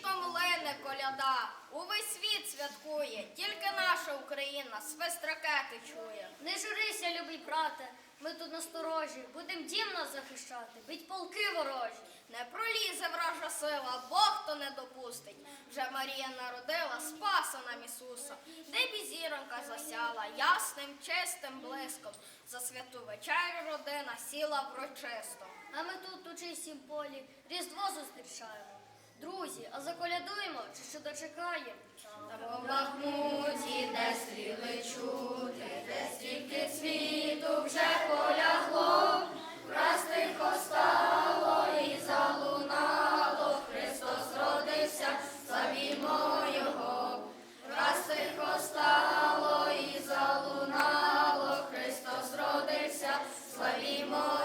Світом лине коляда, увесь світ святкує, тільки наша Україна свист ракети чує. Не журися, любий брате, ми тут насторожі, будем дім нас захищати, бить полки ворожі. Не пролізе вража сила, Бог то не допустить. Вже Марія народила, спаса нам Ісуса, де б і зіронька засяла, ясним, чистим блиском. За святу вечерю родина сіла врочисто. А ми тут у чистім полі Різдво зустрічаємо. Бахмуті, а заколядуємо, чи ще дочекаємо. Там у Бахмуті, де стріли чути, де стільки світу вже полягло, раз тихо стало і залунало, Христос родився, славімо Його, раз тихо стало і залунало, Христос родився, славімо.